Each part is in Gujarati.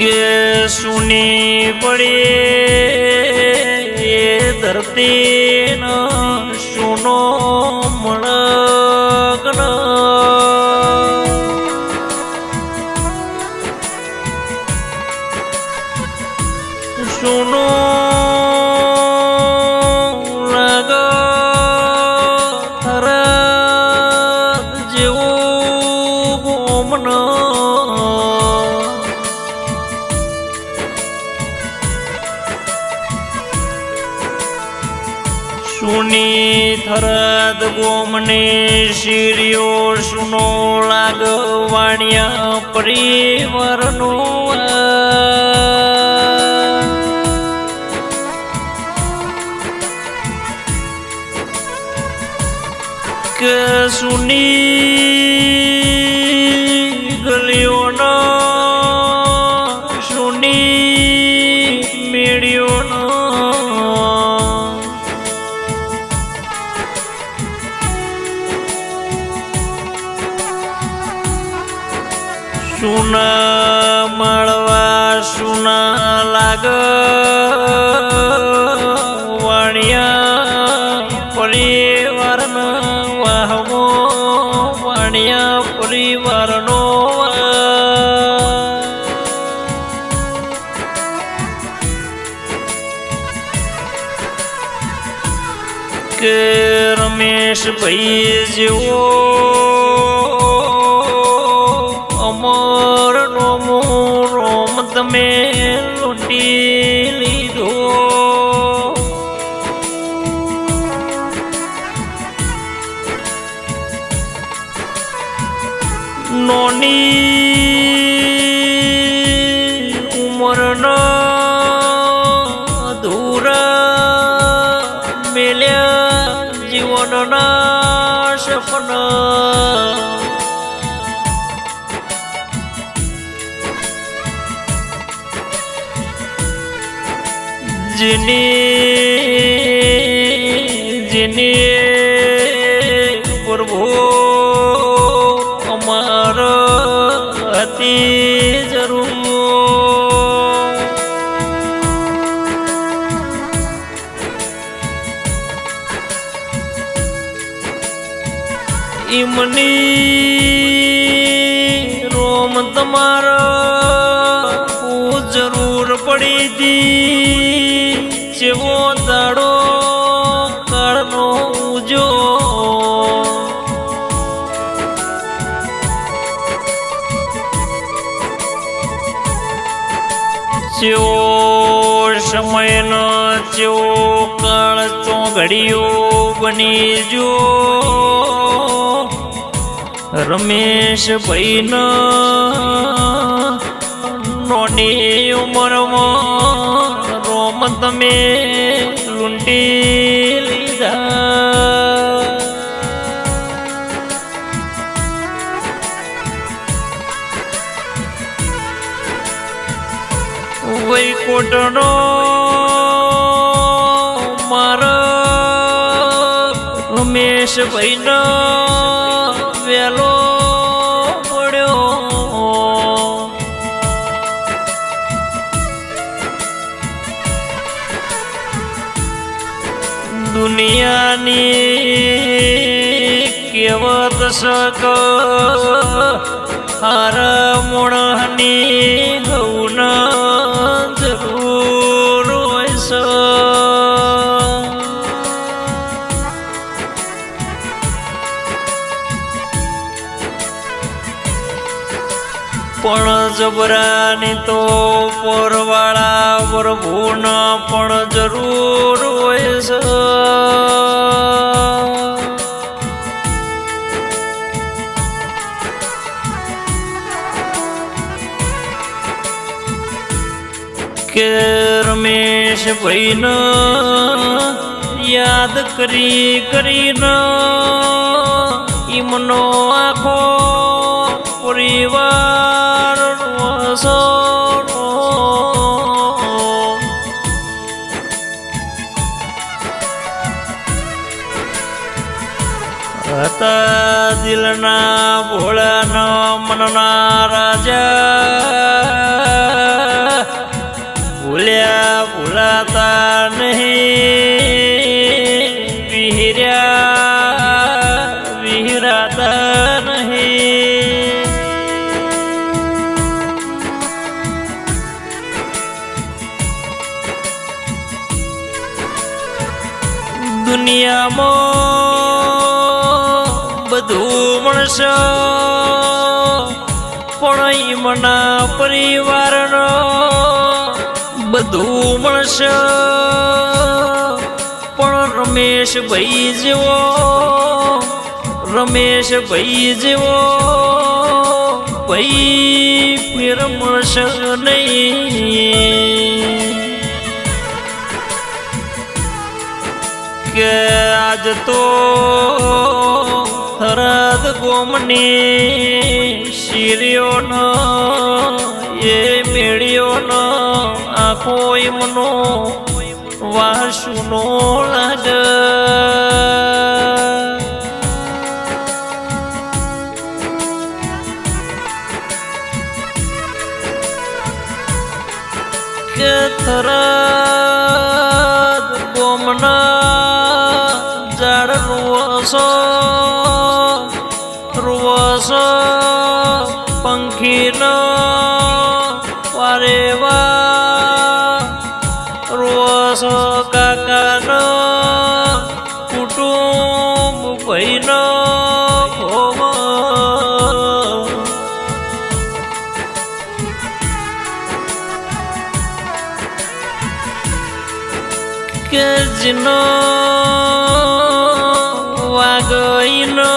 કે સુની પડી એ ધરતી સુનો મળગન સુનો જેવું ગોમના ગોમને શીરીઓ સુનો લાગ પરિવરનો પરિવારનો કે સુની ગલીઓનો સુના લાગ. તમે લૂંટી લીધો નોની ઉમરનો અધૂરા મેલ્યા જીવનના સપના જેની જેની પ્રભુ અમાર હતી જરૂર ઈમની રોમ તમારો જેવો સમયનો જેવો કાળ તો ઘડીઓ બની જો રમેશ ભાઈન નોની ઉંમરમાં રોમ તમે લૂંટી લીધા. વૈકુંઠનો મારા. રમેશ ભાઈનો વેલો પડ્યો દુનિયાની કેવત સક. હાર મોણની જબરાની તો પરવાળા પ્રભુના પણ જરૂર હોય છે. કે રમેશ ભાઈને યાદ કરી કરીને ઈમનો આખો સોડો હતા દિલના ભોળાનો મનના રાજા. ભૂલ્યા ભૂલાતા નહીં. વિહર્યા વિહરાતા નહીં. દુનિયામાં બધું મળશે. પણ મના પરિવારનો બધું મળશે. પણ રમેશ ભાઈ જેવો, રમેશ ભાઈ જેવો, ભાઈ ફેર મળશે નહીં. કે આજ તો થરાદ ગોમની શીરીઓનો એ મેળીઓનો આખો એમનો વાસુનો પંખીનો વારે વા રૂવસો કાકાનો કુટુંબ ભાઈનો કે જનો વાગઈનો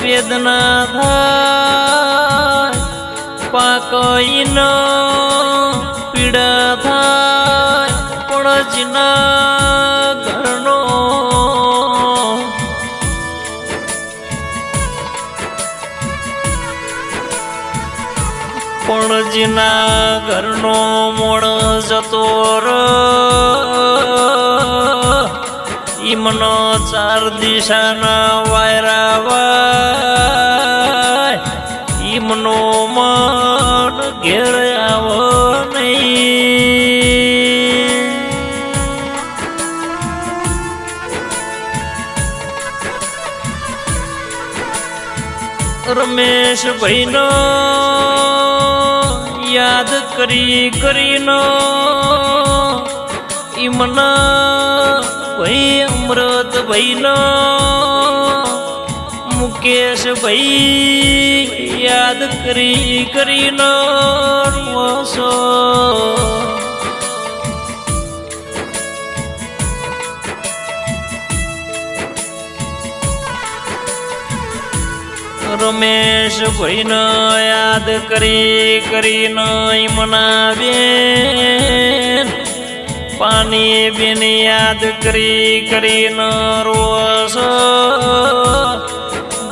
વેદના થાય પાકઈનો પીડા થાય પણ જના ઘરનો. પણ જેના ઘરનો મોડ જતો ઈમનો ચાર દિશાના વાયરા ઘેર આવો નહીં. રમેશ ભાઈનો યાદ કરી કરીનો ઈમના ભાઈ અમૃત ભાઈનો મુકેશ ભાઈ, યાદ કરી કરીને મોસો રમેશ ભાઈને યાદ કરી કરીને મનાવે. પાણી બીની યાદ કરી કરીને રોસ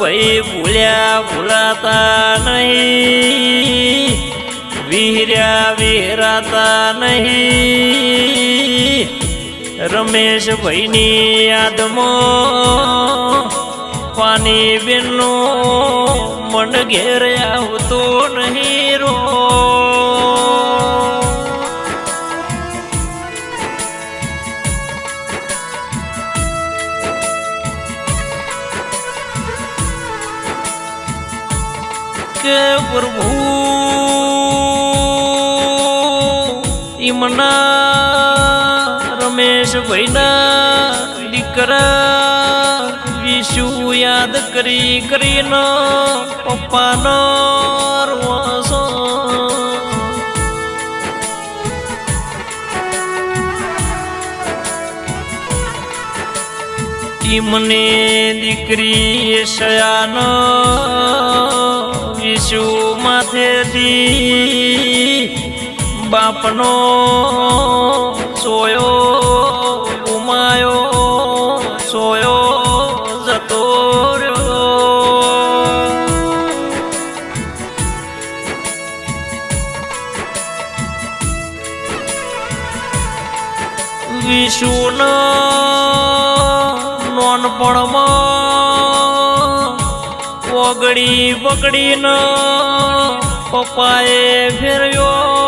ભાઈ ભૂલ્યા ભૂલાતા નહીં. વિહર્યા વિહરાતા નહીં. રમેશ ભાઈની યાદમાં પાણી બેનો મન ઘેર આવતો નહીં રો. ઈમના રમેશ ભાઈના દીકરા, વિશુ યાદ કરી કરીનો પપ્પાનો રોસો મને દીકરી શયાનો વિશુ માથેથી બાપનો સોયો ઉમાયો સોયો જતો વિશુનો નોનપણમાં વગડી પકડીનો પપ્પાએ ફેર્યો.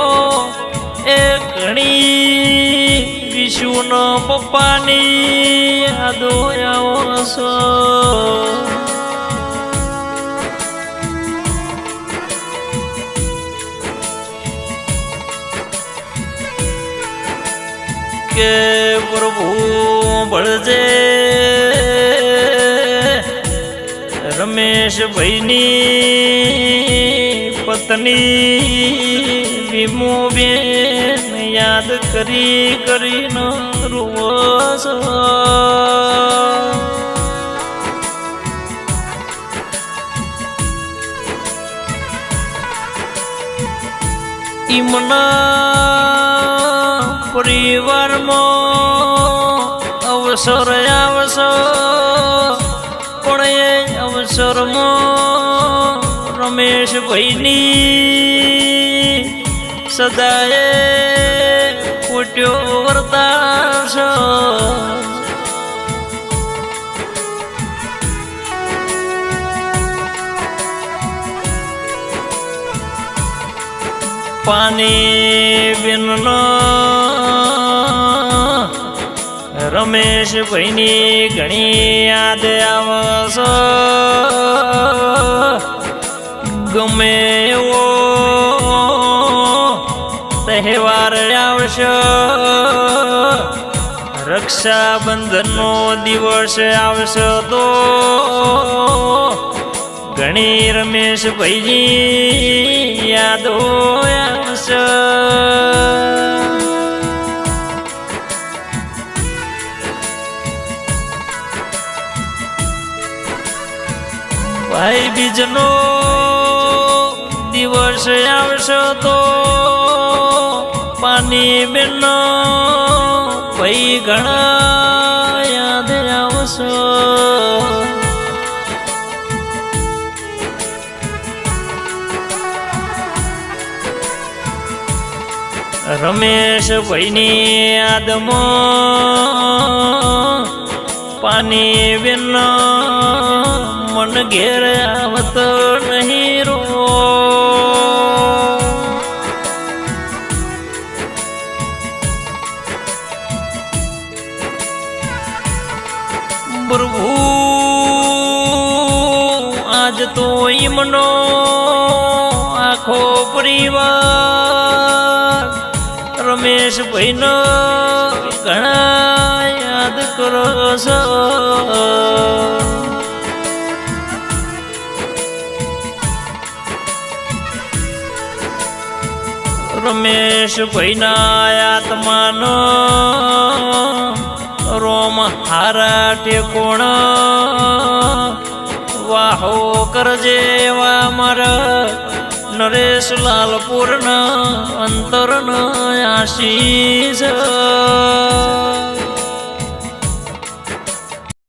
ઘણી વિશુનો પપ્પાની યાદો આવશો કે પ્રભુ ભળજે રમેશ ભાઈની પત્ની વિમો બેન. યાદ કરી કરીને છો. ઈમના પરિવારમાં અવસર આવશો પણ એ અવસરમાં રમેશ ભાઈની સદાએ ફૂટ્યો વરતાશો. પાણી બિનનો રમેશ ભાઈની ઘણી યાદ આવશો. ગમે એવો આવશે રક્ષાબંધનનો દિવસ આવશે તો ઘણી રમેશ ભાઈજી યાદો આવશે. ભાઈ બીજનો દિવસ આવશે તો પાણી બેન ભાઈ યાદ આવશો. રમેશ ભાઈની યાદમાં પાણી બેનો મન ઘેર આવતો નહીં. પ્રભુ આજ તો ઈમનો આખો પરિવાર. રમેશ ભાઈનો ઘણા યાદ કરો છો. રમેશ ભાઈના આત્માનો હારા ટેકોણ વાહો કરજે વા મારા નરેશ લાલપુરના અંતરન આશીષ.